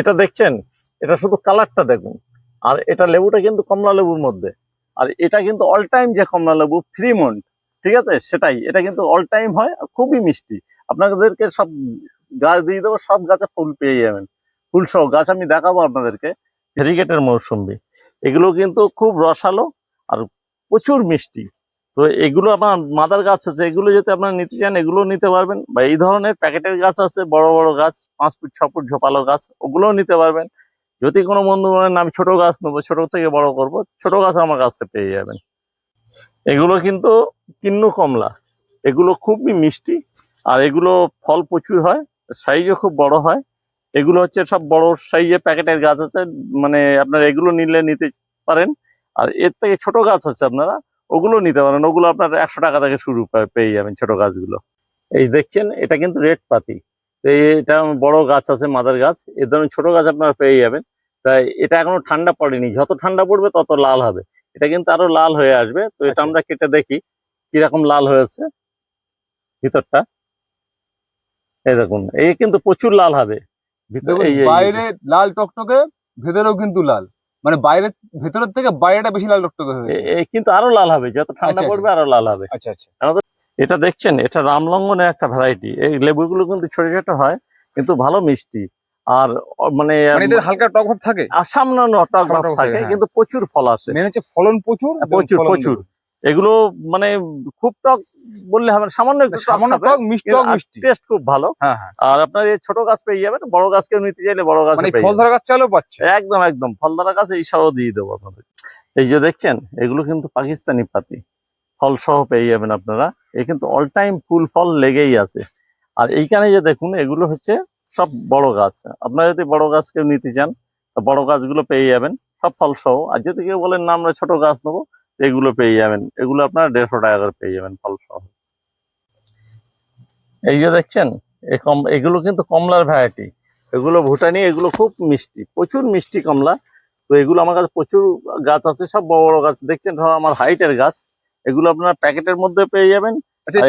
এটা দেখছেন? এটা শুধু কালারটা দেখুন। আর এটা লেবুটা কিন্তু কমলা লেবুর মধ্যে। আর এটা কিন্তু অল টাইম যে কমলা লেবু ফ্রিমন্ট ঠিক আছে? সেটাই। এটা কিন্তু অল টাইম হয় আর খুবই মিষ্টি। আপনাদেরকে সব গাছ দিয়ে দেবো, সব গাছে ফুল পেয়ে যাবেন। ফুল সহ গাছ আমি দেখাবো আপনাদেরকে ভেরিগেটের মৌসুম্বি এগুলো কিন্তু খুব রসালো আর প্রচুর মিষ্টি। তো এগুলো আপনার মাদার গাছ আছে, এগুলো যদি আপনারা নিতে চান এগুলো নিতে পারবেন। বা এই ধরনের প্যাকেটের গাছ আছে, বড় বড় গাছ, পাঁচ ফুট, ছ ফুট ঝোপালো গাছ, ওগুলোও নিতে পারবেন। যদি কোনো বন্ধু বলেন, আমি ছোট গাছ নেব, ছোট থেকে বড় করব ছোট গাছ আমার কাছ পেয়ে যাবেন। এগুলো কিন্তু কিন্নু কমলা। এগুলো খুবই মিষ্টি, আর এগুলো ফল প্রচুর হয়, সাইজও খুব বড় হয়। এগুলো হচ্ছে সব বড় সাইজের প্যাকেটের গাছ আছে মানে আপনারা এগুলো নিলে নিতে পারেন। আর এর থেকে ছোট গাছ আছে আপনারা ওগুলো নিতে পারেন। ওগুলো আপনার একশো টাকা থেকে শুরু পেয়ে যাবেন ছোট গাছগুলো। এই দেখছেন এটা কিন্তু রেড পাতি। তো এই- এটা বড় গাছ আছে মাদার গাছ। এ ধরনের ছোট গাছ আপনারা পেয়ে যাবেন। তাই এটা এখনও ঠান্ডা পড়েনি। যত ঠান্ডা পড়বে তত লাল হবে। এটা কিন্তু আরও লাল হয়ে আসবে। তো এটা আচ্ছা। আমরা কেটে দেখি কীরকম লাল হয়েছে। ভিতরটা। এই দেখুন এই কিন্তু প্রচুর লাল হবে। ভিতর বাইরে লাল টকটকে ভেতরেও কিন্তু লাল। মানে বাইরে ভেতরের থেকে বাইরেটা বেশি লাল টকটকে হয়েছে। এই কিন্তু আরও লাল হবে যত ঠান্ডা আচ্ছা, পড়বে আরও লাল হবে। আচ্ছা আচ্ছা। এটা দেখছেন এটা রামলঙ্গনের একটা ভ্যারাইটি এই লেবুগুলো কিন্তু ছোট ছোট হয় কিন্তু ভালো মিষ্টি। আর মানে মানে এদের হালকা টক ভাব থাকে? আর সামান্য টক ভাব থাকে, হ্যাঁ। কিন্তু প্রচুর ফল আসে। মানে হচ্ছে ফলন প্রচুর প্রচুর প্রচুর। এগুলো মানে খুব টক বললে হবে সামান্য একটু সামান্য টক মিষ্টি টক মিষ্টি। টেস্ট খুব ভালো। হ্যাঁ হ্যাঁ। আর আপনার এই ছোট গাছ পেয়ে যাবেন বড় গাছ কেউ নিতে চাইলে বড় গাছ মানে ফল ধরা গাছ চালও পাচ্ছে। একদম একদম। ফলদারা গাছ এই সহ দিয়ে দেবো আপনাদের। এই যে দেখছেন এগুলো কিন্তু পাকিস্তানি পাতি। ফল সহ পেয়ে যাবেন আপনারা। এই কিন্তু অল টাইম ফুল ফল লেগেই আছে। আর এইখানে যে দেখুন এগুলো হচ্ছে সব বড় গাছ। আপনারা যদি বড় গাছ কেউ নিতে চান বড় গাছগুলো পেয়ে যাবেন সব ফল সহ আর যদি কেউ বলেন না আমরা ছোট গাছ নেব এগুলো পেয়ে যাবেন। এগুলো আপনার দেড়শো টাকা করে পেয়ে যাবেন ফল সহ। এই যে দেখছেন এ কম এগুলো কিন্তু কমলার ভ্যারাইটি এগুলো ভুটানি এগুলো খুব মিষ্টি প্রচুর মিষ্টি কমলা। তো এগুলো আমার কাছে প্রচুর গাছ আছে সব বড় বড় গাছ। দেখছেন ধরো আমার হাইটের গাছ। এগুলো আপনারা প্যাকেটের মধ্যে পেয়ে যাবেন। আচ্ছা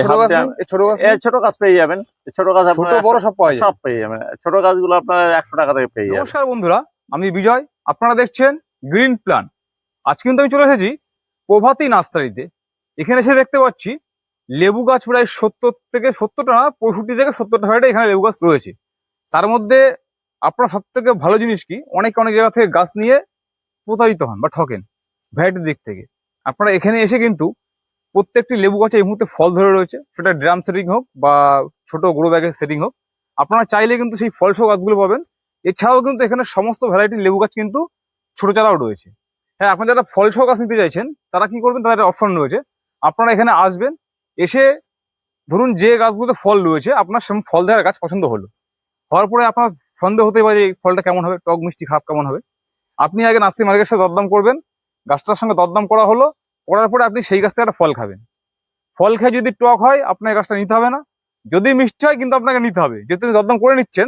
ছোট গাছ পেয়ে যাবেন। ছোট গাছ বড় সব পাওয়া যায়। সব পেয়ে যাবেন। ছোট গাছগুলো আপনারা একশো টাকা থেকে পেয়ে যাবেন। নমস্কার বন্ধুরা আমি বিজয়। আপনারা দেখছেন গ্রিন প্ল্যান আজ কিন্তু আমি চলে এসেছি প্রভাতী নার্সারিতে এখানে এসে দেখতে পাচ্ছি লেবু গাছ প্রায় সত্তর থেকে সত্তরটা না, পঁয়ষট্টি থেকে সত্তরটা ভ্যারাইটি এখানে লেবু গাছ রয়েছে। তার মধ্যে আপনার সব থেকে ভালো জিনিস কি? অনেক অনেক জায়গা থেকে গাছ নিয়ে প্রতারিত হন বা ঠকেন ভ্যারাইটির দিক থেকে। আপনারা এখানে এসে কিন্তু প্রত্যেকটি লেবু গাছে এই মুহূর্তে ফল ধরে রয়েছে। সেটা ড্রাম সেটিং হোক বা ছোট গ্রো ব্যাগের সেটিং হোক, আপনারা চাইলে কিন্তু সেই ফলসহ গাছগুলো পাবেন। এছাড়াও কিন্তু এখানে সমস্ত ভ্যারাইটির লেবু গাছ কিন্তু ছোট চারাও রয়েছে। হ্যাঁ আপনারা যারা ফল ফলসহ গাছ নিতে চাইছেন, তারা কি করবেন? তাদের অপশন রয়েছে। আপনারা এখানে আসবেন, এসে ধরুন যে গাছগুলোতে ফল রয়েছে, আপনার সেরকম ফল দেওয়ার গাছ পছন্দ হলো। হওয়ার পরে আপনার সন্দেহ হতে পারে এই ফলটা কেমন হবে, টক মিষ্টি খারাপ কেমন হবে। আপনি আগে নার্সারি মালিকের সাথে দরদাম করবেন, গাছটার সঙ্গে দরদাম করা হলো, করার পরে আপনি সেই গাছ থেকে একটা ফল খাবেন। ফল খেয়ে যদি টক হয় আপনার গাছটা নিতে হবে না। যদি মিষ্টি হয়, কিন্তু আপনাকে নিতে হবে। যেহেতু আপনি দরদাম করে নিচ্ছেন,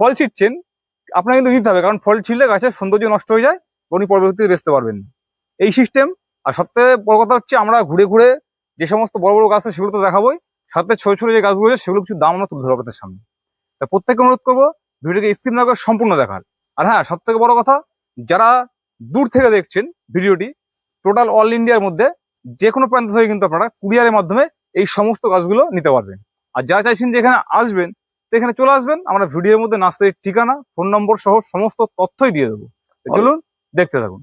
ফল ছিটছেন, আপনাকে কিন্তু নিতে হবে, কারণ ফল ছিঁড়লে গাছের সৌন্দর্য নষ্ট হয়ে যায়। উনি পরবর্তীতে বেচতে পারবেন। এই সিস্টেম আর সবথেকে বড় কথা হচ্ছে আমরা ঘুরে ঘুরে যে সমস্ত বড় বড় গাছ সেগুলো তো দেখাবোই, সাথে ছোট ছোট যে গাছগুলো আছে সেগুলো কিছু দাম আমরা তুলে ধরবো সামনে। তা প্রত্যেককে অনুরোধ করব ভিডিওকে স্ক্রিন না করে সম্পূর্ণ দেখার। আর হ্যাঁ সব থেকে বড় কথা, যারা দূর থেকে দেখছেন ভিডিওটি টোটাল অল ইন্ডিয়ার মধ্যে যে কোনো প্রান্ত থেকে কিন্তু আপনারা কুরিয়ারের মাধ্যমে এই সমস্ত গাছগুলো নিতে পারবেন। আর যারা চাইছেন যে এখানে আসবেন, তো এখানে চলে আসবেন, আমরা ভিডিওর মধ্যে নার্সারির ঠিকানা ফোন নম্বর সহ সমস্ত তথ্যই দিয়ে দেবো। চলুন দেখতে থাকুন।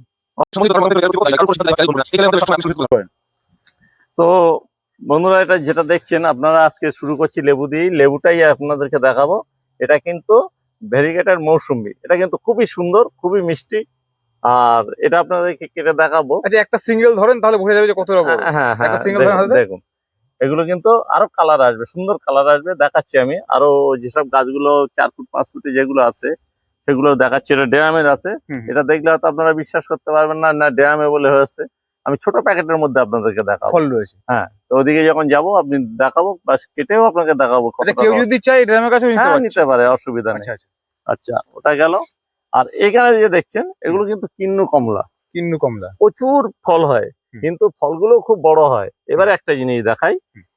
তো বন্ধুরা এটা যেটা দেখছেন আপনারা আজকে শুরু করছি লেবু দিয়ে লেবুটাই আপনাদেরকে দেখাবো। এটা কিন্তু ভেরিগেটের মৌসুমি। এটা কিন্তু খুবই সুন্দর খুবই মিষ্টি। আর এটা আপনাদেরকে কেটে দেখাবো। আচ্ছা একটা সিঙ্গেল ধরেন তাহলে বোঝা যাবে যে কতটা বড়। হ্যাঁ হ্যাঁ হ্যাঁ দেখুন। এগুলো কিন্তু আরও কালার আসবে সুন্দর কালার আসবে দেখাচ্ছি আমি। আরও যেসব গাছগুলো চার ফুট পাঁচ ফুটে যেগুলো আছে সেগুলো দেখাচ্ছি এটা ড্যামের আছে। এটা দেখলে হয়তো আপনারা বিশ্বাস করতে পারবেন না না ড্যামে বলে হয়েছে। আমি ছোট প্যাকেটের মধ্যে আপনাদেরকে দেখাবো। ফল রয়েছে। হ্যাঁ তো ওদিকে যখন যাব আপনি দেখাবো বা কেটেও আপনাকে দেখাবো আচ্ছা কেউ। যদি চাই ড্রামের কাছে নিতে হ্যাঁ নিতে পারে অসুবিধা নেই। আচ্ছা আচ্ছা। আচ্ছা ওটা গেল। আর এখানে যে দেখছেন এগুলো কিন্তু কিন্নু কমলা। কিন্নু কমলা। প্রচুর ফল হয় কিন্তু ফলগুলো খুব বড় হয়। এবারে একটা জিনিস দেখাই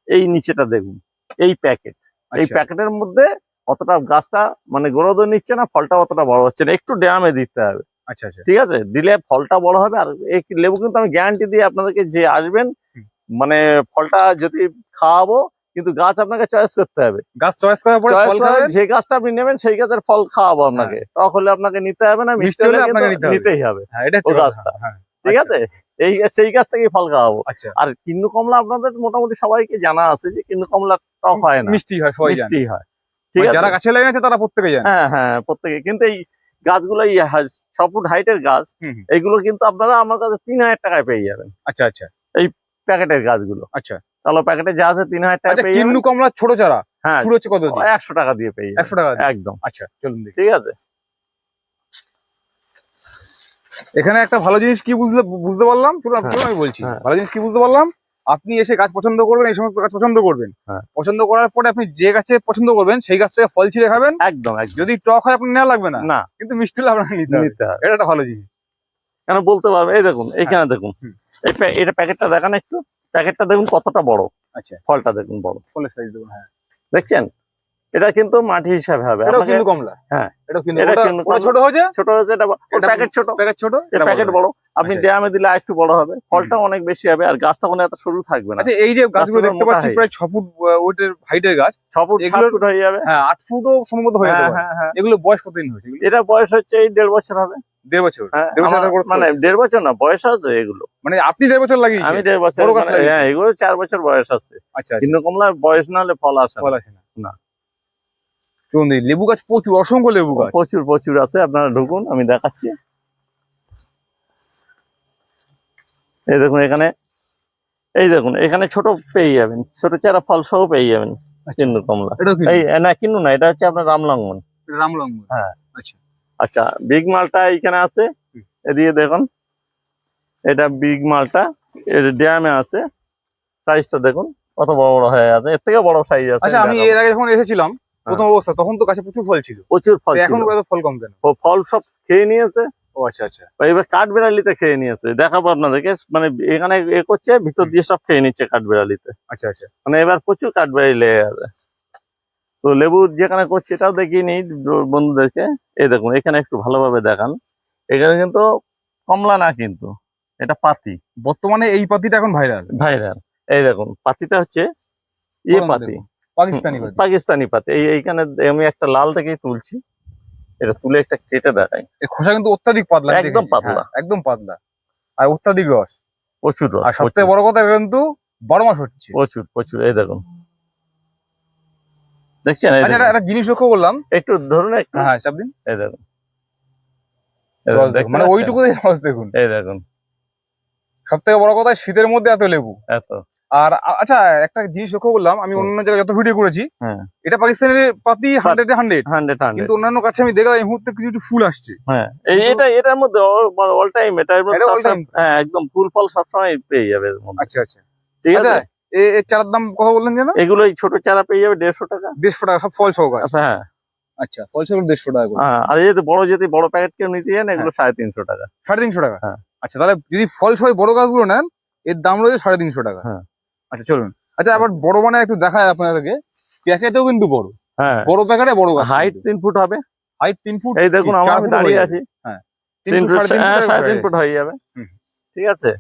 এই নিচেটা দেখুন এই প্যাকেট। এই প্যাকেটের মধ্যে অতটা গাছটা মানে গ্রোথও নিচ্ছে না ফলটা অতটা বড় হচ্ছে না। একটু ড্যামে দিতে হবে। আচ্ছা আচ্ছা। ঠিক আছে? দিলে ফলটা বড় হবে আর এই লেবু কিন্তু আমি গ্যারান্টি দিয়ে আপনাদেরকে যে আসবেন মানে ফলটা যদি খাওয়াবো কিন্তু গাছ আপনাকে চয়েস করতে হবে। গাছ চয়েস করার পরে ফল খাবেন? হ্যাঁ। যে গাছটা আপনি নেবেন সেই গাছের ফল খাওয়াবো আপনাকে। টক হলে আপনাকে নিতে হবে না মিষ্টি হলে আপনাকে নিতেই হবে হ্যাঁ এটা। গাছটা। হ্যাঁ ঠিক আচ্ছা। আছে? এই সেই গাছ থেকেই ফল খাওয়াবো। আচ্ছা। আর কিন্নু কমলা আপনাদের মোটামুটি সবাইকে জানা আছে যে কিন্নু কমলা টক হয় না। মিষ্টি হয় মিষ্টি হয়। যারা গাছে লাগাই আছে তারা প্রত্যেকে জানে। হ্যাঁ হ্যাঁ প্রত্যেকে কিন্তু এই গাছগুলো এই ছ ফুট হাইটের গাছ। এইগুলো কিন্তু আপনারা আমার কাছে তিন হাজার টাকায় পেয়ে যাবেন। আচ্ছা আচ্ছা। প্যাকেটের গাছগুলো। আচ্ছা। তাহলে প্যাকেটে যা আছে তিন হাজার টাকা আচ্ছা পেয়ে কিন্নু কমলা ছোট চারা হ্যাঁ শুরু হচ্ছে কত একশো টাকা দিয়ে পেয়ে একশো টাকা একদম। আচ্ছা চলুন দেখি। ঠিক আছে। এখানে একটা ভালো জিনিস কি বুঝলে বুঝতে পারলাম? চলুন হ্যাঁ। আমি বলছি। হ্যাঁ। ভালো জিনিস কি বুঝতে পারলাম? আপনি এসে গাছ পছন্দ করবেন এই সমস্ত গাছ পছন্দ করবেন। হ্যাঁ। পছন্দ করার পরে আপনি যে গাছে পছন্দ করবেন সেই গাছ থেকে ফল ছিঁড়ে খাবেন। একদম যদি টক হয় আপনার নেওয়া লাগবে না। না। কিন্তু মিষ্টি হলে আপনাকে নিতে হবে। এটা একটা ভালো জিনিস। কেন বলতে পারবে? এই দেখুন এইখানে দেখুন। এই প্যা- এটা প্যাকেটটা দেখান একটু। প্যাকেটটা দেখুন কতটা বড়। আচ্ছা। ফলটা দেখুন বড়। ফলের সাইজ দেখুন হ্যাঁ। দেখছেন? এটা কিন্তু মাটি হিসাবে হবে। কিন্তু কমলা। হ্যাঁ। এটা কিন্তু ছোট হয়েছে? ছোট হয়েছে এটা- প্যাকেট ছোট। প্যাকেট ছোট। এটা প্যাকেট বড়। আপনি আচ্ছা। ড্যামে দিলে একটু বড় হবে। ফলটা অনেক বেশি হবে আর গাছটা কোনো এত সরু থাকবে না। আচ্ছা এই যে গাছগুলো দেখতে পাচ্ছি প্রায় ছ ফুট ওয়েটের হাইটের গাছ। ছ ফুট সাত ফুট হয়ে যাবে। হ্যাঁ আট ফুটও সম্ভবত হয়ে যাবে হ্যাঁ হ্যাঁ হ্যাঁ। এগুলো বয়স কতদিন হয়েছে? এগুলো এটা বয়স হচ্ছে এই দেড় বছর হবে। দেড় বছর? দেড় বছর আমার- মানে দেড় বছর না বয়স আছে এগুলো। মানে আপনি দেড় বছর লাগিয়েছেন? আমি দেড় বছর গাছ মানে-। হ্যাঁ এগুলো চার বছর বয়স আছে। আচ্ছা আচ্ছা। কিন্তু কমলা বয়স না হলে ফল আসে। ফল আসে না। লেবু গাছ প্রচুর অসংখ্য লেবু গাছ। প্রচুর প্রচুর আছে আপনারা ঢুকুন আমি দেখাচ্ছি। এই দেখুন এখানে এই দেখুন এখানে ছোট পেয়ে যাবেন ছোট চারা ফল সহ পেয়ে যাবেন কিন্নু কমলা। এই না কিন্নু না এটা হচ্ছে আপনার রামলঙ্গন রামলঙ্গ হ্যাঁ। আচ্ছা। আচ্ছা বিগ মালটা এইখানে আছে এদিকে দেখুন এটা বিগ মালটা এর ড্যামে আছে সাইজটা দেখুন কত বড় বড় হয়ে আছে এর থেকে বড় সাইজ আছে আচ্ছা আমি এর আগে যখন এসেছিলাম প্রথম অবস্থা তখন তো গাছে প্রচুর ফল ছিল। প্রচুর ফল এখন ফল কম কেন ও ফল সব খেয়ে নিয়েছে ও আচ্ছা আচ্ছা। এবার কাঠ বেড়ালিতে খেয়ে নিয়েছে। দেখাবো আপনাদেরকে। মানে এখানে এ করছে ভিতর দিয়ে সব খেয়ে নিচ্ছে কাঠ বেড়ালিতে আচ্ছা আচ্ছা। মানে এবার প্রচুর কাঠ বেড়ালি লেগে যাবে। তো লেবু যেখানে করছে এটাও দেখিয়ে নিই বন্ধুদেরকে। এই দেখুন এখানে একটু ভালোভাবে দেখান। এখানে কিন্তু কমলা না কিন্তু এটা পাতি। বর্তমানে এই পাতিটা এখন ভাইরাল। ভাইরাল। এই দেখুন পাতিটা হচ্ছে ইয়ে পাতি। পাকিস্তানি পাতি। পাকিস্তানি পাতি। এই এইখানে আমি একটা লাল থেকেই তুলছি। এটা তুলে একটা কেটে দেখাই। এর খোসা কিন্তু অত্যাধিক পাতলা একদম পাতলা। হ্যাঁ, একদম পাতলা। আর অত্যাধিক রস। প্রচুর রস, আর সব থেকে প্রচুর, বড় কথা কিন্তু বারো মাস হচ্ছে। প্রচুর প্রচুর। এই দেখুন। দেখছেন? এই আচ্ছা একটা- জিনিস লক্ষ্য করলাম। একটু ধরুন একটু। হ্যাঁ চাপ দিন। এই দেখুন। এই মানে ওইটুকু রস দেখুন। এই দেখুন। সব থেকে বড় কথা শীতের মধ্যে এত লেবু। এত। আর আচ্ছা একটা জিনিস লক্ষ্য করলাম আমি অন্য জায়গায় যত ভিডিও করেছি হ্যাঁ। এটা পাকিস্তানের পাতি হান্ড্রেড হান্ড্রেড হান্ড্রেড কিন্তু অন্যান্য কাছে আমি দেখলাম এই মুহূর্তে কিছু ফুল আসছে। হ্যাঁ। এটা এটার মধ্যে অল টাইম এটা সবসময়- time? হ্যাঁ একদম ফুল ফল সবসময় পেয়ে যাবে আচ্ছা আচ্ছা। ঠিক আচ্ছা আছে এ- এর চারার দাম কথা বললেন যেন? এগুলো এই ছোট চারা পেয়ে যাবে দেড়শো টাকা। দেড়শো টাকা সব ফল সহকারে আচ্ছা হ্যাঁ। আচ্ছা ফল সহকারে দেড়শো টাকা হ্যাঁ, আর যদি বড় যদি বড় প্যাকেট কেউ নিতে চান এগুলো সাড়ে তিনশো টাকা। সাড়ে তিনশো টাকা? হ্যাঁ। আচ্ছা তাহলে যদি ফল সহ বড় গাছগুলো নেন এর দাম রয়েছে সাড়ে তিনশো টাকা। হ্যাঁ। আচ্ছা চলুন। আচ্ছা আবার বড় মানে একটু দেখায় আপনাদেরকে। প্যাকেটেও কিন্তু বড়। হ্যাঁ। বড় প্যাকেটে বড় গাছ হাইট তিন ফুট হবে। হাইট তিন ফুট? এই দেখুন আমার দাঁড়িয়ে হয়ে আছি। যাবে। তিন ফুট সাড়ে তিন হ্যাঁ হয়ে ফুট হয়ে যাবে। ঠিক আছে।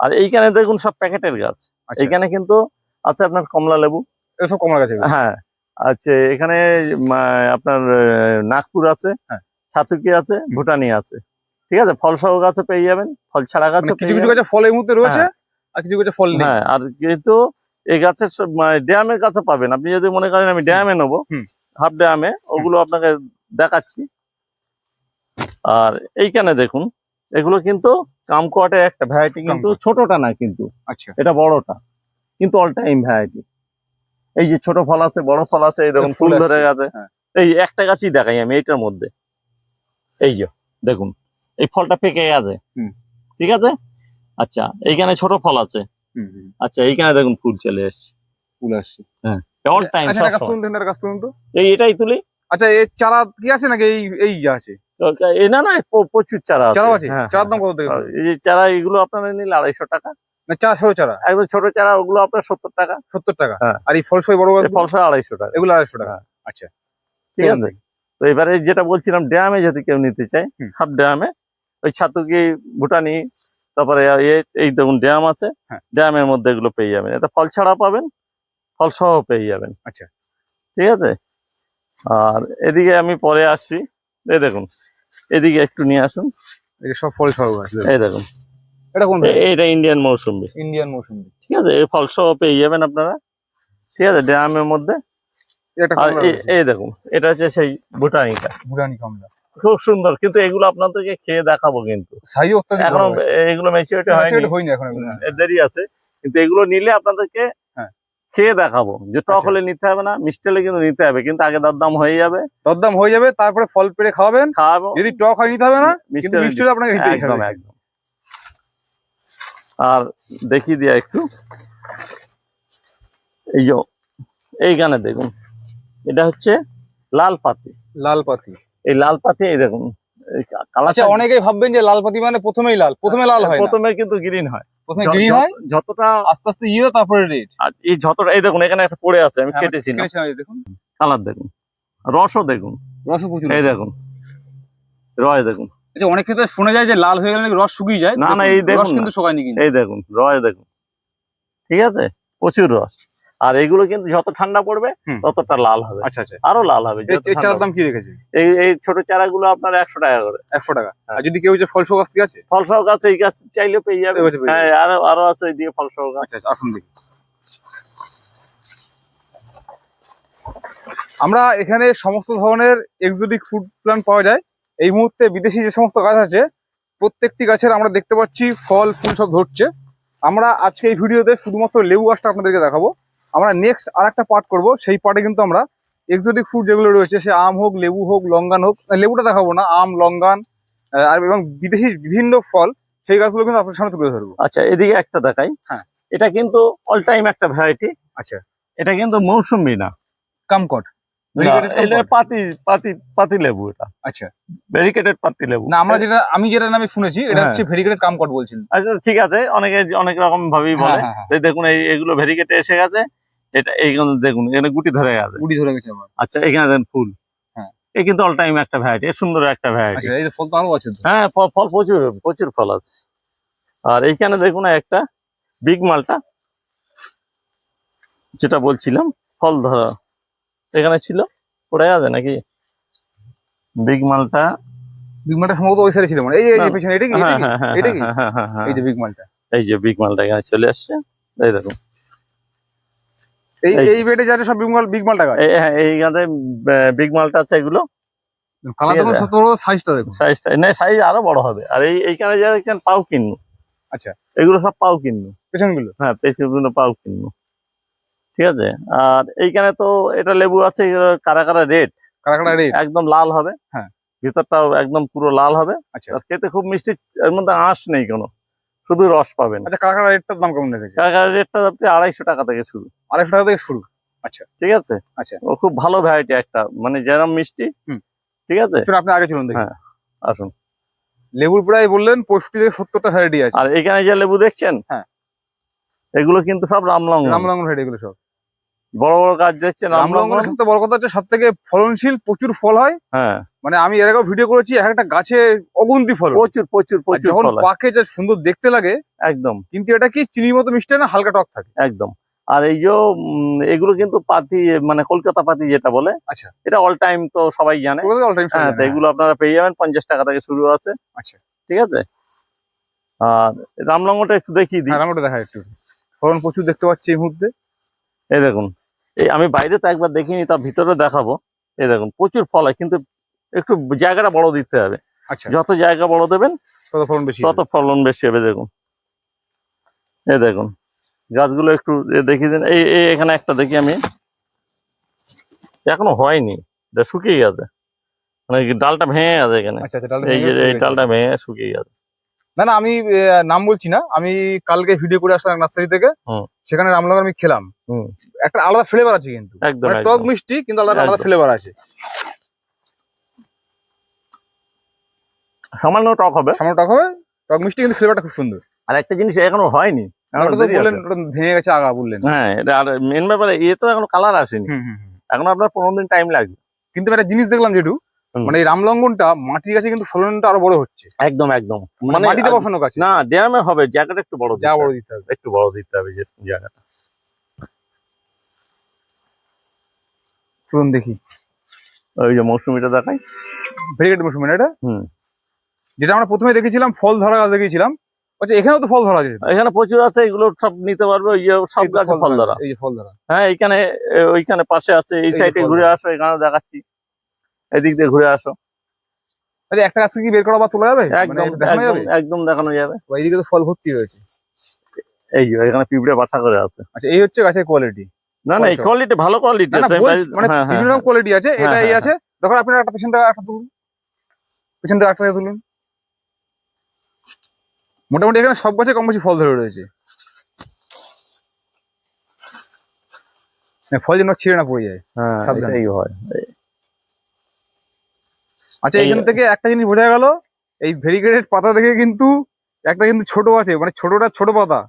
আর এইখানে দেখুন সব প্যাকেটের গাছ। আচ্ছা। এইখানে কিন্তু আছে আপনার কমলা লেবু। এটা সব কমলা গাছে। হ্যাঁ। আচ্ছা এখানে আপনার নাগপুর আছে হ্যাঁ। ছাতুকি আছে ভুটানি আছে। ঠিক আছে ফল সহ গাছও পেয়ে যাবেন ফল ছাড়া গাছও মানে কিছু কিছু যাবেন। গাছে ফল এই মুহূর্তে রয়েছে? আর কিছু গাছে ফল নেই। হ্যাঁ আর কিন্তু এই গাছের ড্যামের গাছও পাবেন। আপনি যদি মনে করেন আমি ড্যামে নেব হাফ ড্যামে ওগুলো আপনাকে দেখাচ্ছি। আর এইখানে দেখুন এগুলো কিন্তু কামকোয়াটের একটা ভ্যারাইটি কিন্তু ছোটটা না কিন্তু। আচ্ছা। এটা বড়টা। কিন্তু অল টাইম ভ্যারাইটি এই যে ছোট ফল আছে বড় ফল আছে এই দেখুন ফুল ধরে গেছে। হ্যাঁ। এই একটা গাছই দেখাই আমি এইটার মধ্যে। এই যে দেখুন এই ফলটা পেকে গেছে। ঠিক আছে? আচ্ছা এইখানে ছোট ফল আছে? হুম, হুম, আচ্ছা এইখানে দেখুন ফুল চলে এসছে। ফুল আসছে। অল টাইম আচ্ছা গাছ তুলুন দিন, গাছ তুলুন তো। এই এটাই তুলি? আচ্ছা এর চারা কি আছে নাকি? এই এই যে আছে। এই না না প্রচুর চারা আছে। চারা আছে? হ্যাঁ, চারার দাম হ্যাঁ। কত থেকে এই যে চারা এগুলো আপনারা নিলে আড়াইশো টাকা। না চারা সরো চারা। একদম ছোট চারা ওগুলো আপনার সত্তর টাকা। সত্তর টাকা? হ্যাঁ। আর এই ফল সই বড় গাছ ফলসা আড়াইশো টাকা। এগুলো আড়াইশো টাকা। আচ্ছা। ঠিক আছে? তো এবারে যেটা বলছিলাম ড্যামে যদি কেউ নিতে চায় হাফ ড্যামে ওই ছাতুকি ভুটানি তারপরে এই দেখুন ড্যাম আছে। হ্যাঁ। ড্যামের মধ্যে এগুলো পেয়ে যাবেন। এতে ফল ছাড়া পাবেন ফল সহ পেয়ে যাবেন। আচ্ছা। ঠিক আছে? আর এদিকে আমি পরে আসছি। এই দেখুন এদিকে একটু নিয়ে আসুন। সব ফল সহ এই দেখুন। এটা কোন ইন্ডিয়ান মৌসুম্বি। ইন্ডিয়ান মৌসুমি ঠিক আছে? এই ফল সহ পেয়ে যাবেন আপনারা। ঠিক আছে? ড্যামের মধ্যে। এই দেখুন এটা হচ্ছে সেই ভুটানিটা। বুড়ানি কমলা। খুব সুন্দর কিন্তু এগুলো আপনাদেরকে খেয়ে দেখাবো কিন্তু। এখনও এগুলো ম্যাচিউরিটি হয়নি। এখন দেরি আছে। কিন্তু এগুলো নিলে আপনাদেরকে হ্যাঁ। খেয়ে দেখাবো। যে টক আচ্ছা। হলে নিতে হবে না মিষ্টি হলে কিন্তু নিতে হবে কিন্তু আগে দরদাম হয়ে যাবে। দরদাম হয়ে যাবে তারপরে ফল পেড়ে খাওয়াবেন। খাওয়াবো। যদি টক হয় নিতে হবে না মিষ্টি মিষ্টি আপনাকে একদম একদম। আর দেখি দিয়া একটু। এই যে এইখানে দেখুন। এটা হচ্ছে লাল পাতি। লাল পাতি। এই লাল পাতি এই দেখুন এই কা- কালারটা আচ্ছা অনেকেই ভাববেন যে লাল পাতি মানে প্রথমেই লাল প্রথমে লাল হয় প্রথমে কিন্তু গ্রিন হয়। প্রথমে গ্রিন হয়? যতটা আস্তে আস্তে ইয়ে তারপরে রেড আর এই যতটা এই দেখুন এখানে একটা পড়ে আছে আমি কেটেছি না। দেখুন। কালার দেখুন। রসও দেখুন। রস প্রচুর এই দেখুন। রয় দেখুন। আচ্ছা অনেক ক্ষেত্রে শোনা যায় যে লাল হয়ে গেলে নাকি রস শুকিয়ে যায়। না, না, এই দেখুন কিন্তু শুকায়নি কিন্তু। এই দেখুন রয় দেখুন। ঠিক আছে? প্রচুর রস। আর এগুলো কিন্তু যত ঠান্ডা পড়বে ততটা লাল হবে। আচ্ছা আচ্ছা। আরও লাল হবে এই এই চারার দাম কি রেখেছে? এই এই ছোট চারাগুলো আপনার একশো টাকা করে। একশো টাকা। হ্যাঁ। আর যদি কেউ যে ফল সহ গাছ আছে? ফল সহ গাছ এই গাছ চাইলে পেয়ে যাবে। এই হ্যাঁ আরও আরও আছে দিকে ফল সহ গাছ। আচ্ছা আচ্ছা আসুন দেখি। আমরা এখানে সমস্ত ধরনের এক্সোটিক ফুড প্ল্যান্ট পাওয়া যায়। এই মুহূর্তে বিদেশি যে সমস্ত গাছ আছে প্রত্যেকটি গাছের আমরা দেখতে পাচ্ছি ফল ফুল সব ধরছে। আমরা আজকে এই ভিডিওতে শুধুমাত্র লেবু গাছটা আপনাদেরকে দেখাবো। আমরা নেক্সট আর একটা পার্ট করব। সেই পার্টে কিন্তু আমরা এক্সোটিক ফুড যেগুলো রয়েছে সে আম হোক লেবু হোক লঙ্গান হোক লেবুটা দেখাবো না আম লঙ্গান আর এবং বিদেশি বিভিন্ন ফল সেই গাছগুলো কিন্তু আপনার সামনে তুলে ধরবো। আচ্ছা এদিকে একটা দেখাই। হ্যাঁ। এটা কিন্তু অল টাইম একটা ভ্যারাইটি আচ্ছা। এটা কিন্তু মৌসুমি না। কামকট? পাতি পাতি পাতি লেবু এটা। আচ্ছা। ভেরিকেটেড পাতি লেবু। না আমরা যেটা আমি যেটা নামে শুনেছি এটা হ্যাঁ। হচ্ছে কামকট বলছেন আচ্ছা ঠিক আছে অনেকে অনেক রকম ভাবেই বলে। হ্যাঁ, হ্যাঁ, দেখুন এগুলো ভেরিকেটে এসে গেছে। এটা এইখানে দেখুন এখানে গুটি ধরে গেছে গুড়ি ধরে গেছে আমার। আচ্ছা এখানে দেন ফুল। হ্যাঁ। এই কিন্তু অল টাইম একটা ভ্যারাইটি সুন্দর একটা ভ্যারাইটি আচ্ছা এই ফল তো আরও আছে হ্যাঁ ফল ফল প্রচুর প্রচুর ফল আছে। আর এইখানে দেখুন একটা বিগ মালটা। যেটা বলছিলাম ফল ধরা। এখানে ছিল পড়ে গেছে নাকি? বিগ মালটা। বিগ মালটা সম্ভবত ওই সাইডে ছিল মানে এই যে। পেছনে এটা কি? এটা হ্যাঁ কি? এটা কি? হ্যাঁ, হ্যাঁ। এই যে বিগ মালটা। এই যে বিগ মালটা এখানে চলে আসছে। এই দেখুন। এই এই- এই বেডে যাচ্ছে সব বিগ মাল বিগ মালটা গাছ হ্যাঁ, এইখানে বিগ মালটা আছে এগুলো। কালার দেখুন বড় সাইজটা দেখুন। সাইজটা না সাইজ আরও বড় হবে। আর এই এইখানে যা দেখছেন পাও কিনু আচ্ছা। এগুলো সব পাও কিনু পেছনগুলো? হ্যাঁ পেছনগুলো পাও কিনু ঠিক আছে? আর এইখানে তো এটা লেবু আছে কারা কারা রেড কারা কারা রেড একদম লাল হবে। হ্যাঁ। ভিতরটাও একদম পুরো লাল হবে। আচ্ছা। আর খেতে খুব মিষ্টি এর মধ্যে আঁশ নেই কোনো। শুধু রস পাবেন। আচ্ছা দাম কেমন রেখেছে? কারা কারা রেটটা আপনি আড়াইশো টাকা থেকে শুরু। আড়াইশো টাকা থেকে শুরু। আচ্ছা। ঠিক আছে? আচ্ছা। ও খুব ভালো ভ্যারাইটি একটা মানে যেরকম মিষ্টি। হুম। ঠিক আছে? আপনি আগে চলুন দেখি। হ্যাঁ। আসুন। লেবুর প্রায় বললেন পঁয়ষট্টি থেকে সত্তরটা ভ্যারাইটি আছে। আর এখানে যে লেবু দেখছেন? হ্যাঁ। এগুলো কিন্তু সব রামলং রামলঙ্গন ভ্যারাইটি এগুলো সব। বড় বড় গাছ দেখছেন রামলং রামলঙ্গনের সবথেকে বড় কথা হচ্ছে সব থেকে ফলনশীল প্রচুর ফল হয়। হ্যাঁ। মানে আমি এর আগেও ভিডিও করেছি এক একটা গাছে অগুন্তি ফল প্রচুর প্রচুর প্রচুর যখন পাকে যা সুন্দর দেখতে লাগে একদম। কিন্তু এটা কি চিনির মতো মিষ্টি না হালকা টক থাকে? একদম। আর এই যে এগুলো কিন্তু পাতি মানে কলকাতা পাতি যেটা বলে আচ্ছা। এটা অল টাইম তো সবাই জানে। অল টাইম হ্যাঁ এগুলো আপনারা পেয়ে যাবেন পঞ্চাশ টাকা থেকে শুরু আছে। আচ্ছা। ঠিক আছে? আর রামলঙ্গটা একটু দেখিয়ে দিই। হ্যাঁ রামটা দেখা একটু। ফলন প্রচুর দেখতে পাচ্ছি এই মুহূর্তে। এই দেখুন এই আমি বাইরে তো একবার দেখিনি তার ভিতরে দেখাবো। এই দেখুন প্রচুর ফল হয় কিন্তু একটু জায়গাটা বড় দিতে হবে। আচ্ছা। যত জায়গা বড় দেবেন তত ফলন বেশি তত ফলন বেশি হবে দেখুন। এ দেখুন গাছগুলো একটু দেখিয়ে দিন। এই এখানে একটা দেখি আমি। এখনও হয়নি এটা শুকিয়ে গেছে। মানে ডালটা ভেঙে গেছে এখানে। আচ্ছা আচ্ছা ডালটা এই যে এই ডালটা ভেঙে শুকিয়ে গেছে। না না আমি নাম বলছি না। আমি কালকে ভিডিও করে আসলাম নার্সারি থেকে। হুম। সেখানে রামলঙ্গন আমি খেলাম। হুম। একটা আলাদা ফ্লেভার আছে কিন্তু। একদম মানে টক মিষ্টি কিন্তু আলাদা আলাদা ফ্লেভার আছে। সামান্য টক হবে। সামান্য টক হবে। টক মিষ্টি কিন্তু ফ্লেভারটা খুব সুন্দর। আর একটা জিনিস এখনও হয়নি। ভেঙে গেছে আগা বললেন। হ্যাঁ এটা আর মেন ব্যাপারে এ তো এখনও কালার আসেনি। এখন আপনার পনেরো দিন টাইম লাগবে। কিন্তু একটা জিনিস দেখলাম যেটু মানে এই রামলঙ্গনটা মাটির কাছে কিন্তু ফলনটা আরও বড় হচ্ছে। একদম একদম। মানে মানে মাটিতে বসানো গাছে? না ড্রামে হবে জায়গাটা একটু বড় যা বড় দিতে হবে। একটু বড় দিতে হবে যে জায়গাটা। চলুন দেখি। ওই যে মৌসুমিটা দেখাই। ভেরিগেট মৌসুমি না এটা? হুম। যেটা আমরা প্রথমে দেখেছিলাম ফল ধরা গাছ দেখেছিলাম আচ্ছা এখানেও তো ফল ধরা আছে। এখানে প্রচুর আছে এগুলো সব নিতে পারবে সব এই গাছে ফল ধরা। এই ফল ধরা। হ্যাঁ এইখানে এ, ওইখানে পাশে আছে এই সাইডে ঘুরে আসো এখানে দেখাচ্ছি। এদিক দিয়ে ঘুরে আসো। আরে একটা গাছ কি বের করা বা তোলা যাবে? মানে একদম একদম দেখানো যাবে। এইদিকে তো ফল ভর্তি রয়েছে। এই এখানে পিঁপড়ে বাসা করে আছে। আচ্ছা এই হচ্ছে গাছের কোয়ালিটি না না এই কোয়ালিটি ভালো কোয়ালিটি না আছে। মানে হ্যাঁ, হ্যাঁ, বিভিন্ন রকম কোয়ালিটি আছে হ্যাঁ, এটা এই হ্যাঁ, আছে তখন আপনারা একটা পেছন থেকে একটা তুলুন। পেছন থেকে একটা তুলুন। মোটামুটি এখানে সব গাছে কম বেশি ফল ধরে রয়েছে। ফল যেন ছিঁড়ে না পড়ে যায়। হ্যাঁ। হয়। আচ্ছা এখান থেকে একটা জিনিস বোঝা গেল এই ভেরিগেটেড পাতা দেখে কিন্তু একটা কিন্তু ছোট আছে মানে ছোটটা ছোট পাতা।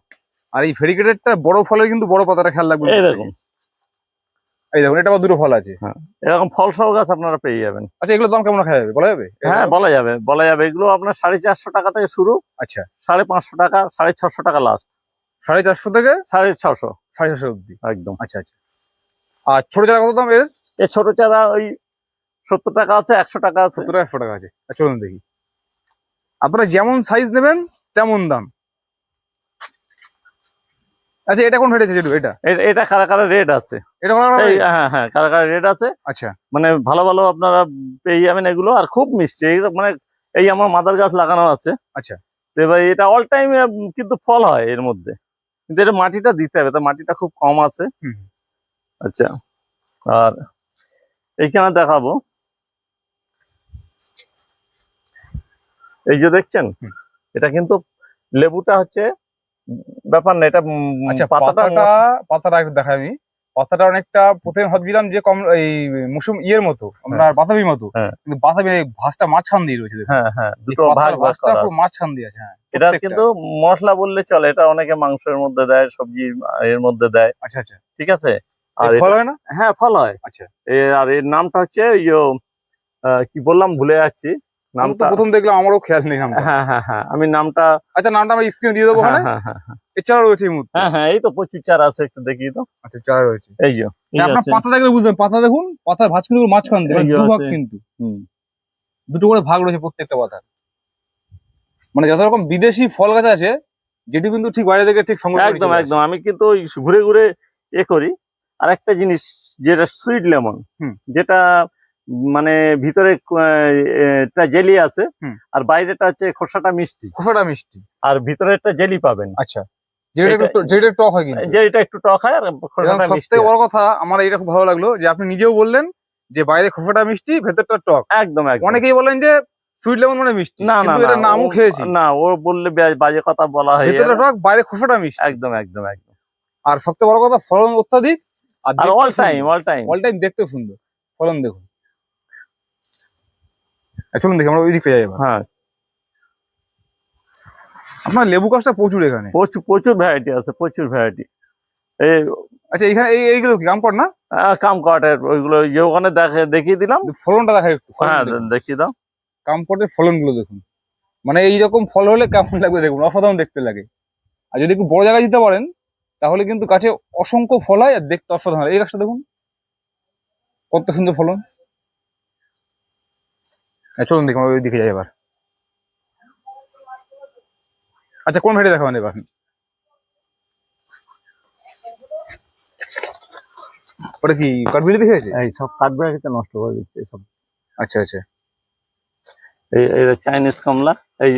আর এই ভেরিগেটেডটা বড় ফলের কিন্তু বড় পাতাটা খেয়াল এই দেখুন। এই দেখুন এটা আবার দুটো ফল আছে। এরকম ফল সহ গাছ আপনারা পেয়ে যাবেন। আচ্ছা এগুলো দাম কেমন খাওয়া যাবে? বলা যাবে? হ্যাঁ বলা যাবে বলা যাবে। এগুলো আপনার সাড়ে চারশো টাকা থেকে শুরু আচ্ছা। সাড়ে পাঁচশো টাকা সাড়ে ছশো টাকা লাস্ট সাড়ে চারশো থেকে সাড়ে ছশো। সাড়ে ছশো অব্দি একদম। আচ্ছা আচ্ছা। আর ছোট চারা কত দাম এর? এই ছোট চারা ওই সত্তর টাকা আছে একশো টাকা আছে। সত্তর একশো টাকা আছে। আচ্ছা, চলুন দেখি। আপনারা যেমন সাইজ নেবেন তেমন দাম। আচ্ছা এটা কোন ফেটেছে যেটু এটা? এটা কারা কারা রেড আছে? এটা হ্যাঁ হ্যাঁ কারা কারা রেড আছে? আচ্ছা। মানে ভালো ভালো আপনারা পেয়ে যাবেন এগুলো আর খুব মিষ্টি। মানে এই আমার মাদার গাছ লাগানো আছে। আচ্ছা। তো এবার এটা অল টাইম কিন্তু ফল হয় এর মধ্যে। কিন্তু এটা মাটিটা দিতে হবে তো মাটিটা খুব কম আছে। আচ্ছা। আর এইখানে দেখাবো। এই যে দেখছেন? এটা কিন্তু লেবুটা হচ্ছে ব্যাপার না এটা আচ্ছা পাতাটা পাতাটা একটু দেখাই। আমি পাতাটা অনেকটা প্রথমে ভাবছিলাম যে কম এই মৌসুম ইয়ের মতো আপনার বাতাবির মতো। হ্যাঁ। কিন্তু বাতাবি ভাঁজটা মাঝখান দিয়ে রয়েছে। হ্যাঁ হ্যাঁ দুটো ভাগ করা পুরো। মাঝখান দিয়ে আছে হ্যাঁ এটা কিন্তু মশলা বললে চলে এটা অনেকে মাংসের মধ্যে দেয় সবজির এর মধ্যে দেয়। আচ্ছা আচ্ছা। ঠিক আছে? আর ফল হয় না? হ্যাঁ ফল হয়। আচ্ছা। আর এর নামটা হচ্ছে ইয়ো কি বললাম ভুলে যাচ্ছি। নামটা প্রথম দেখলাম আমারও খেয়াল নেই হ্যাঁ হ্যাঁ হ্যাঁ আমি নামটা আচ্ছা নামটা আমরা স্ক্রিনে দিয়ে দেবো হ্যাঁ হ্যাঁ হ্যাঁ হ্যাঁ। এছাড়া রয়েছে হ্যাঁ হ্যাঁ এই তো প্রচুর চারা আছে একটু দেখি তো আচ্ছা চারা রয়েছে। এই যে আপনার পাতা দেখলে বুঝবেন পাতা দেখুন পাতার ভাঁজ কিন্তু মাঝখান মানে যে দু ভাগ কিন্তু। হুম। দুটো করে ভাগ রয়েছে প্রত্যেকটা পাতার। মানে যত রকম বিদেশি ফল গাছ আছে যেটি কিন্তু ঠিক বাইরে থেকে ঠিক সংগ্রহ করে একদম। একদম আমি কিন্তু ওই ঘুরে ঘুরে এ করি। আর একটা জিনিস যেটা সুইট লেমন হুম। যেটা মানে ভিতরে একটা জেলি আছে আর বাইরেটা হচ্ছে খোসাটা মিষ্টি। খোসাটা মিষ্টি। আর ভিতরে একটা জেলি পাবেন। আচ্ছা। যেটা টক হয় কিন্তু। একটু টক হয় আর খোসাটা মিষ্টি থেকে বড় কথা আমার এটা খুব ভালো লাগল যে আপনি নিজেও বললেন যে বাইরে খোসাটা মিষ্টি ভেতরটা টক। একদম একদম। অনেকেই বলেন যে সুইট লেমন মানে মিষ্টি না না এটা নামও খেয়েছি। না ও বললে বাজে কথা বলা হয় ভেতরটা টক বাইরে খোসাটা মিষ্টি। একদম একদম একদম। আর সবথেকে বড় কথা ফলন অত্যাধিক। আর all time all time all time দেখতে সুন্দর। ফলন দেখুন। চলুন দেখি আমরা ওই দিকে যাই হ্যাঁ। আপনার লেবু গাছটা প্রচুর এখানে। প্রচুর প্রচুর ভ্যারাইটি আছে প্রচুর ভ্যারাইটি এই আচ্ছা এখানে এই এইগুলো কি কাম না? কাম কাটের ওইগুলো যে ওখানে দেখে দেখিয়ে দিলাম। ফলনটা দেখাই একটু হ্যাঁ। দেখিয়ে দাও। কামপটের ফলনগুলো দেখুন। মানে এইরকম ফল হলে কেমন লাগবে দেখুন অসাধারণ দেখতে লাগে। আর যদি একটু বড় জায়গায় দিতে পারেন তাহলে কিন্তু গাছে অসংখ্য ফল হয় আর দেখতে অসাধারণ। এই গাছটা দেখুন কত সুন্দর ফলন। চলুন দেখুন ওই দিকে যাই এবার। আচ্ছা কোন ভেটে দেখাবেন এবার? ওটা কি কাঠবিড়ি দেখেছে এই সব কাঠবিড়ালিতে নষ্ট করে দিচ্ছে সব আচ্ছা আচ্ছা। এই এই চাইনিজ কমলা এই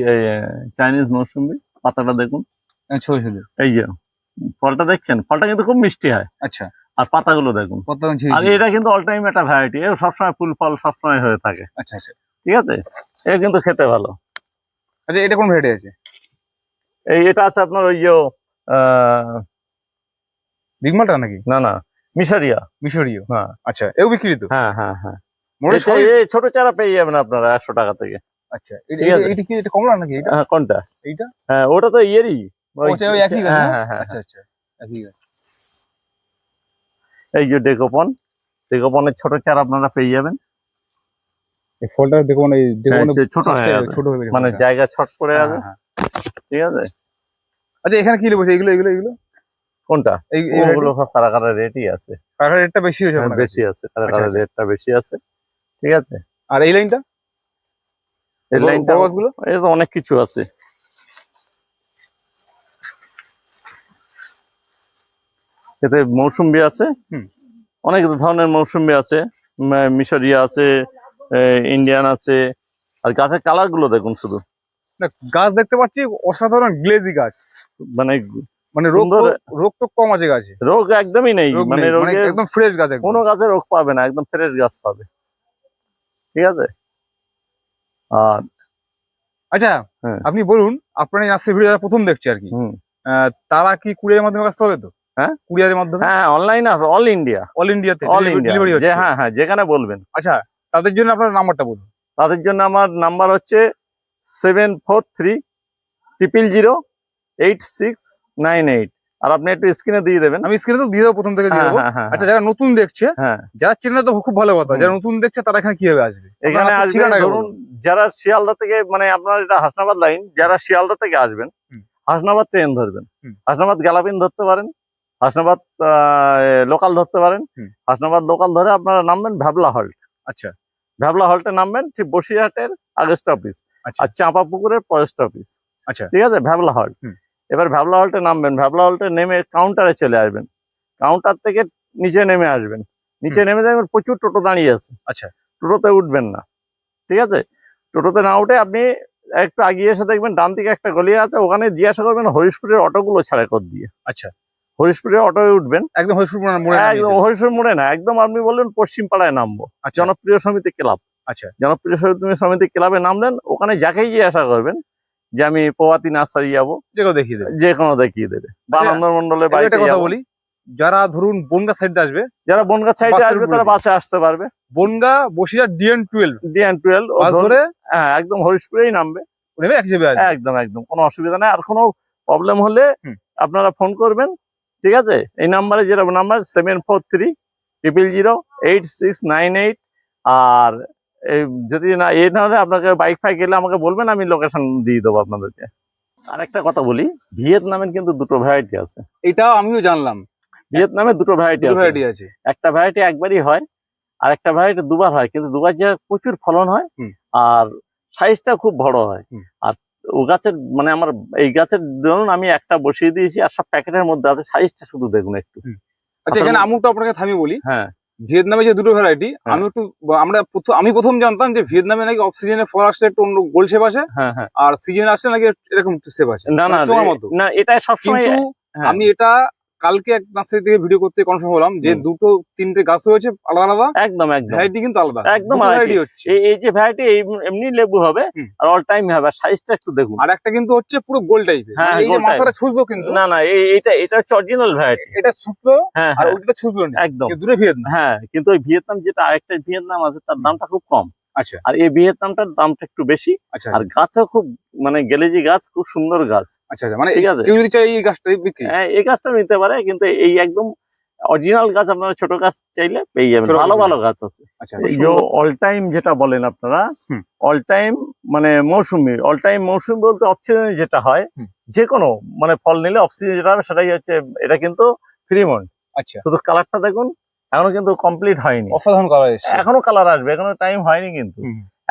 চাইনিজ মৌসুমি পাতাটা দেখুন। হ্যাঁ, ছবি ছবি। এই যে ফলটা দেখছেন? ফলটা কিন্তু খুব মিষ্টি হয়। আচ্ছা। আর পাতাগুলো দেখুন। আর এটা কিন্তু অল টাইম একটা ভ্যারাইটি সবসময় ফুল ফল সবসময় হয়ে থাকে। আচ্ছা আচ্ছা। ঠিক আছে? এটা কিন্তু খেতে ভালো। আচ্ছা এটা কোন ভেটে আছে? এই এটা আছে আপনার ওই যে বিগমালটা নাকি? না না মিশরিয়া। মিশরীয়। হ্যাঁ। আচ্ছা এও বিক্রি তো? হ্যাঁ হ্যাঁ হ্যাঁ। ছোট চারা পেয়ে যাবেন আপনারা একশো টাকা থেকে। আচ্ছা এটা- ঠিক আছে। এটা- এটা কি এটা কমলা নাকি এটা হ্যাঁ, কোনটা? এইটা? হ্যাঁ ওটা তো ইয়েরই। একই হ্যাঁ হ্যাঁ হ্যাঁ আচ্ছা আচ্ছা একই এই যে ডেকোপন ডেকোপনের ছোট চারা আপনারা পেয়ে যাবেন। এই ফলটা দেখুন এই হ্যাঁ, ছোট হয়ে যাবে। ছোট হয়ে মানে জায়গা ছট পড়ে হ্যাঁ, যাবে। ঠিক আছে? আচ্ছা এখানে কি লেবু এগুলো এগুলো এগুলো কোনটা? এই এই সব কারা কারা রেটই আছে। কাকার রেটটা বেশি হয়েছে হ্যাঁ, বেশি আছে কারা আচ্ছা, কারা আচ্ছা। রেটটা বেশি আছে। ঠিক আছে? আর এই লাইনটা? এই লাইনটা গাছগুলো? এই তো অনেক কিছু আছে। এতে মৌসুম্বি আছে। অনেক ধরনের মৌসুম্বি আছে। মিশরিয়া আছে ইন্ডিয়ান আছে। আর গাছের কালারগুলো দেখুন শুধু। গাছ দেখতে পাচ্ছি অসাধারণ গ্লেজি গাছ। মানে মানে রোগ রোগ তো কম আছে গাছে। রোগ একদমই নেই। মানে মানে একদম ফ্রেশ গাছ কোনো গাছে রোগ পাবে না একদম ফ্রেশ গাছ পাবে। ঠিক আছে? আর আচ্ছা হ্যাঁ। আপনি বলুন আপনার এই নার্সারি ভিডিও প্রথম দেখছে আর কি তারা কি কুরিয়ারের মাধ্যমে আসতে হবে তো? হ্যাঁ? কুরিয়ারের মাধ্যমে? হ্যাঁ অনলাইন আর অল ইন্ডিয়া অল ইন্ডিয়াতে অল ইন্ডিয়া হ্যাঁ হ্যাঁ যেখানে বলবেন। আচ্ছা তাদের জন্য আপনার নাম্বারটা বলুন। তাদের জন্য আমার নাম্বার হচ্ছে seven four three triple zero eight six nine eight. আর আপনি একটু স্ক্রিনে দিয়ে দেবেন। আমি স্ক্রিনে তো দিয়ে দেবো প্রথম থেকে দিয়ে হ্যাঁ দেবো। হ্যাঁ হ্যাঁ আচ্ছা যারা নতুন দেখছে হ্যাঁ। যারা চেনে তো খুব ভালো কথা। যারা নতুন দেখছে তারা এখানে কীভাবে আসবে? এখানে ধরুন যারা শিয়ালদা থেকে মানে আপনার এটা হাসনাবাদ লাইন যারা শিয়ালদা থেকে আসবেন হাসনাবাদ ট্রেন ধরবেন। হাসনাবাদ গ্যালাপিন ধরতে পারেন হাসনাবাদ লোকাল ধরতে পারেন। হাসনাবাদ লোকাল ধরে আপনারা নামবেন ভ্যাবলা হল্ট আচ্ছা। ভ্যাবলা হল্টে নামবেন ঠিক বসিরহাটের আগস্ট অফিস আচ্ছা। আর চাঁপা পুকুরের ফরেস্ট অফিস আচ্ছা। ঠিক আছে? ভ্যাবলা হল্ট হুম। এবার ভ্যাবলা হল্টে নামবেন। ভ্যাবলা হল্টে নেমে কাউন্টারে চলে আসবেন। কাউন্টার থেকে নিচে নেমে আসবেন। নিচে নেমে দেখবেন প্রচুর টোটো দাঁড়িয়ে আছে। আচ্ছা। টোটোতে উঠবেন না। ঠিক আছে? টোটোতে না উঠে আপনি একটু আগিয়ে এসে দেখবেন ডান দিকে একটা গলি আছে। ওখানে জিজ্ঞাসা করবেন হরিশপুরের অটোগুলো ছাড়া কর দিয়ে। আচ্ছা। হরিশপুরের অটোয় উঠবেন। একদম হরিশপুর মোড়ে একদম হরিশপুর মোড়ে না একদম আপনি বললেন পশ্চিম পাড়ায় নামবো। আচ্ছা। জনপ্রিয় সমিতি ক্লাব। আচ্ছা। জনপ্রিয় সমিতি- সমিতি ক্লাবে নামলেন ওখানে যাকেই গিয়ে আশা করবেন যে আমি প্রভাতী নার্সারি যাব যেগুলো দেখিয়ে দেবে। যে কোনো দেখিয়ে দেবে। বা আচ্ছা, আনন্দ মন্ডলের বাড়িতে কথা বলি যারা ধরুন বনগা সাইডে আসবে যারা বনগা সাইডে আসবে তারা বাসে আসতে পারবে। Bongaon Basirhat DN twelve DN twelve ধরে? হ্যাঁ একদম হরিশপুরেই নামবে। আসবে। একদম একদম কোনো অসুবিধা নেই। আর কোনো প্রবলেম হলে আপনারা ফোন করবেন। ঠিক আছে? এই নাম্বারে যেটা number seven four three triple zero eight six nine eight আর এই যদি না এই না হলে আপনাকে বাইক ফাইক এলে আমাকে বলবেন আমি লোকেশন দিয়ে দেবো আপনাদেরকে। আর একটা কথা বলি ভিয়েতনামের কিন্তু দুটো ভ্যারাইটি আছে। এটাও আমিও জানলাম। ভিয়েতনামে দুটো ভ্যারাইটি ভ্যারাইটি আছে। একটা ভ্যারাইটি একবারই হয় আর একটা ভ্যারাইটি দুবার হয় কিন্তু দুবার যে প্রচুর ফলন হয়। আর সাইজটা খুব বড় হয়। আর ও গাছের মানে আমার এই গাছের ধরুন আমি একটা বসিয়ে দিয়েছি আর সব প্যাকেটের মধ্যে আছে সাইজটা শুধু দেখুন একটু। আচ্ছা এখানে আমুকটা আপনাকে থামি বলি। হ্যাঁ। ভিয়েতনামে যে দুটো ভ্যারাইটি। আমি একটু আমরা প্রথম আমি প্রথম জানতাম যে ভিয়েতনামে নাকি অফ সিজনে ফল আসলে একটু অন্য গোল শেপ আসে হ্যাঁ হ্যাঁ। আর সিজন আসলে নাকি এরকম শেপ আসে। না না মানে না এটা সবসময় হ্যাঁ। আমি এটা কালকে এক নার্সারি থেকে ভিডিও করতে কনফার্ম হলাম যে দুটো তিনটে গাছ হয়েছে আলাদা আলাদা? একদম একদম। ভ্যারাইটি কিন্তু আলাদা। একদম ভ্যারাইটি। হচ্ছে। এই যে ভ্যারাইটি এমনি লেবু হবে আর অল টাইম হবে। সাইজটা একটু দেখুন। আর একটা কিন্তু হচ্ছে পুরো গোল টাইপের হ্যাঁ, এই যে মাথাটা ছুঁচলো কিন্তু। না না এই এইটা এটা হচ্ছে অরিজিনাল ভ্যারাইটি এটা ছুঁচলো হ্যাঁ আর হ্যাঁ। ওইটা ছুঁচলো না। একদম। দূরে ভিয়েতনাম। হ্যাঁ কিন্তু ওই ভিয়েতনাম যেটা আরেকটা ভিয়েতনাম আছে তার দামটা খুব কম। আচ্ছা। আর এই ভিয়েতনামটার দামটা একটু বেশি। আচ্ছা। আর গাছও খুব মানে গেলেজি গাছ খুব সুন্দর গাছ। আচ্ছা আচ্ছা। মানে ঠিক আছে? যদি চাই এই গাছটা বিক্রি? হ্যাঁ, এই গাছটা নিতে পারে কিন্তু এই একদম অরিজিনাল গাছ আপনারা ছোট গাছ চাইলে পেয়ে যাবেন। ভালো ভালো গাছ আছে। আচ্ছা যে অল টাইম যেটা বলেন আপনারা অল টাইম মানে মৌসুমি। অল টাইম মৌসুমি বলতে অফ সিজনে যেটা হয়। যে কোনো মানে ফল নিলে অফ সিজনে যেটা হবে সেটাই হচ্ছে এটা কিন্তু ফ্রিমন্ট আচ্ছা। শুধু কালারটা দেখুন এখনও কিন্তু কমপ্লিট হয়নি। অসাধারণ কালার এসছে। এখনও কালার আসবে এখনও টাইম হয়নি কিন্তু।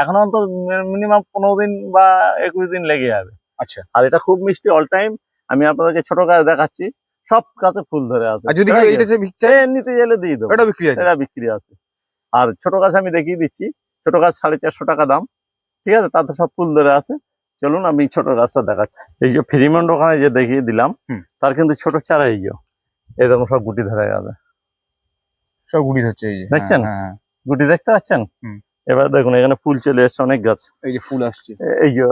এখনও অন্তত মিনিমাম পনেরো দিন বা একুশ দিন লেগে যাবে। আচ্ছা। আর এটা খুব মিষ্টি অল টাইম আমি আপনাদেরকে ছোট গাছ দেখাচ্ছি সব গাছে ফুল ধরে আছে। যদি নিতে গেলে দিয়ে দেবো। এটা বিক্রি আছে। এটা বিক্রি আছে। আর ছোট গাছ আমি দেখিয়ে দিচ্ছি। ছোট গাছ সাড়ে চারশো টাকা দাম। ঠিক আছে? তাতে সব ফুল ধরে আছে। চলুন আমি ছোট গাছটা দেখাচ্ছি। এই যে ফ্রিমন্ড ওখানে যে দেখিয়ে দিলাম তার কিন্তু ছোট চারা এই যে। দেখুন সব গুটি ধরে গেছে সব গুড়ি হচ্ছে এই যে। দেখছেন? হ্যাঁ, হ্যাঁ, গুটি দেখতে পাচ্ছেন? হুম। এবার দেখুন এখানে ফুল চলে এসছে অনেক গাছ। এই যে ফুল আসছে। এই যে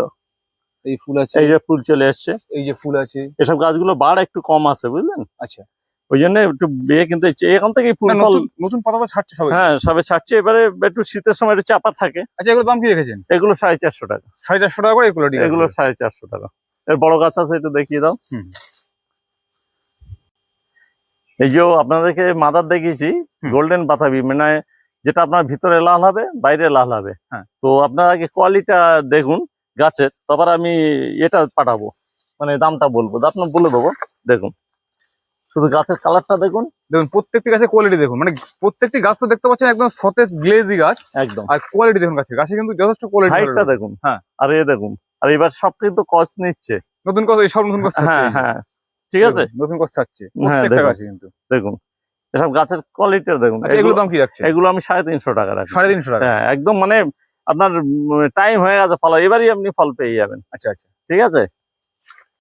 এই ফুল আছে। এই যে ফুল চলে এসছে। এই যে ফুল আছে। এসব গাছগুলো বাড় একটু কম আছে বুঝলেন? আচ্ছা। ওই জন্য একটু বিয়ে কিন্তু এখান থেকে ফুল ফল নতুন পাতা তো ছাড়ছে সবাই। হ্যাঁ সবে ছাড়ছে। এবারে একটু শীতের সময় একটু চাপা থাকে। আচ্ছা এগুলো দাম কি রেখেছেন? এগুলো সাড়ে চারশো টাকা। সাড়ে চারশো টাকা করে এগুলো এগুলো সাড়ে চারশো টাকা। এর বড় গাছ আছে একটু দেখিয়ে দাও। হুম। এই যে আপনাদেরকে মাদার দেখিয়েছি গোল্ডেন বাতাবি মানে যেটা আপনার ভিতরে লাল হবে বাইরে লাল হবে। হ্যাঁ। তো আপনার আগে কোয়ালিটা দেখুন গাছের তারপর আমি এটা পাঠাবো মানে দামটা বলব। আপনার বলে দেবো দেখুন। শুধু গাছের কালারটা দেখুন। দেখুন প্রত্যেকটি গাছের কোয়ালিটি দেখুন। মানে প্রত্যেকটি গাছ তো দেখতে পাচ্ছেন একদম সতেজ গ্লেজি গাছ। একদম। আর কোয়ালিটি দেখুন গাছের। গাছে কিন্তু যথেষ্ট কোয়ালিটি হাইটটা দেখুন। হ্যাঁ। আর এ দেখুন। আর এবার সব কিন্তু কস নিচ্ছে। নতুন কথা সব নতুন কথা হ্যাঁ হ্যাঁ। ঠিক আছে? নতুন কথা ছাড়ছে। হ্যাঁ, প্রত্যেকটা গাছে কিন্তু। দেখুন এসব গাছের কোয়ালিটি দেখুন। আচ্ছা এগুলো দাম কি রাখছে এগুলো আমি সাড়ে তিনশো টাকা রাখি সাড়ে তিনশো টাকা? হ্যাঁ একদম মানে আপনার টাইম হয়ে গেছে ফল এবারই আপনি ফল পেয়ে যাবেন। আচ্ছা আচ্ছা। ঠিক আছে?